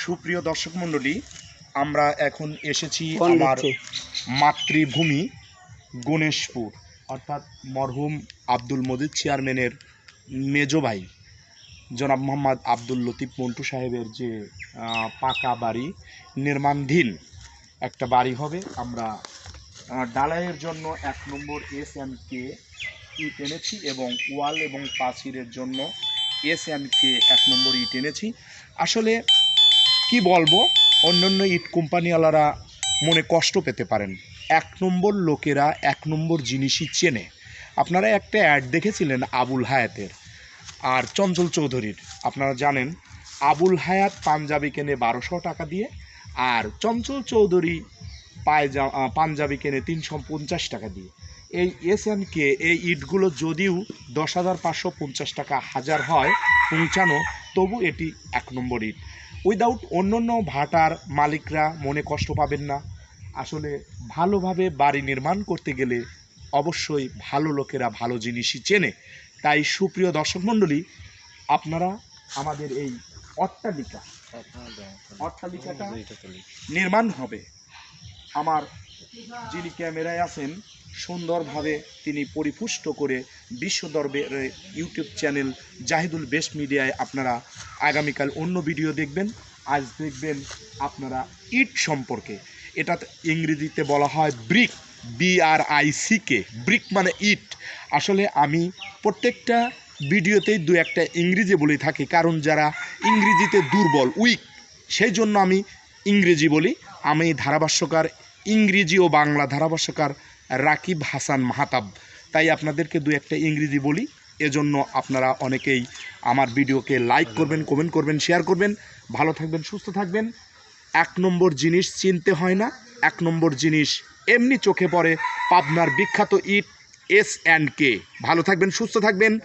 সুপ্রিয় দর্শক মণ্ডলী আমরা এখন এসেছি আমার মাতৃভূমি গণেশপুর অর্থাৎ মরহুম আব্দুল মজিদ চেয়ারম্যানের মেজ ভাই জনাব মোহাম্মদ আব্দুল লতিফ মন্টু সাহেবের যে পাকা বাড়ি নির্মাণধীন একটা বাড়ি হবে। আমরা ডালাইয়ের জন্য এক নম্বর এস এম কে ইট এনেছি এবং ওয়াল এবং পাঁচিরের জন্য এস কে এক নম্বর ইট এনেছি আসলে কি বলব, অন্যান্য ইট কোম্পানিওয়ালারা মনে কষ্ট পেতে পারেন। এক নম্বর লোকেরা এক নম্বর জিনিসই চেনে। আপনারা একটা অ্যাড দেখেছিলেন আবুল হায়াতের আর চঞ্চল চৌধুরীর। আপনারা জানেন, আবুল হায়াত পাঞ্জাবি কেনে বারোশো টাকা দিয়ে আর চঞ্চল চৌধুরী পায়জা পাঞ্জাবি কেনে তিনশো পঞ্চাশ টাকা দিয়ে। এই এস কে এই ইটগুলো যদিও দশ হাজার পাঁচশো পঞ্চাশ টাকা হাজার হয় পৌঁছানো তবু এটি এক নম্বর ইট। উইদাউট অন্য অন্য ভাটার মালিকরা মনে কষ্ট পাবেন না। আসলে ভালোভাবে বাড়ি নির্মাণ করতে গেলে অবশ্যই ভালো লোকেরা ভালো জিনিসই চেনে। তাই সুপ্রিয় দর্শক মণ্ডলী আপনারা আমাদের এই অট্টালিকা অট্টালিকাটা নির্মাণ হবে। আমার যিনি ক্যামেরায় আছেন সুন্দরভাবে তিনি পরিপুষ্ট করে বিশ্ব দরবারে ইউটিউব চ্যানেল জাহিদুল বেস্ট মিডিয়ায় আপনারা আগামীকাল অন্য ভিডিও দেখবেন। আজ দেখবেন আপনারা ইট সম্পর্কে। এটা ইংরেজিতে বলা হয় brick B R I C K brick মানে ইট। আসলে আমি প্রত্যেকটা ভিডিওতেই দু একটা ইংরেজি বলে থাকি, কারণ যারা ইংরেজিতে দুর্বল, উইক সেই জন্য আমি ইংরেজি বলি। আমি ধারাভাষ্যকার ইংরেজি ও বাংলা ধারাভাষ্যকার রাকিব হাসান মাহাতাব। তাই আপনাদেরকে দু একটা ইংরেজি বলি, এজন্য আপনারা অনেকেই আমার ভিডিওকে লাইক করবেন কমেন্ট করবেন শেয়ার করবেন। ভালো থাকবেন, সুস্থ থাকবেন। এক নম্বর জিনিস চিনতে হয় না, এক নম্বর জিনিস এমনি চোখে পড়ে, পাবনার বিখ্যাত ইট এস অ্যান্ড কে ভালো থাকবেন, সুস্থ থাকবেন।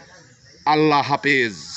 আল্লাহ হাফেজ।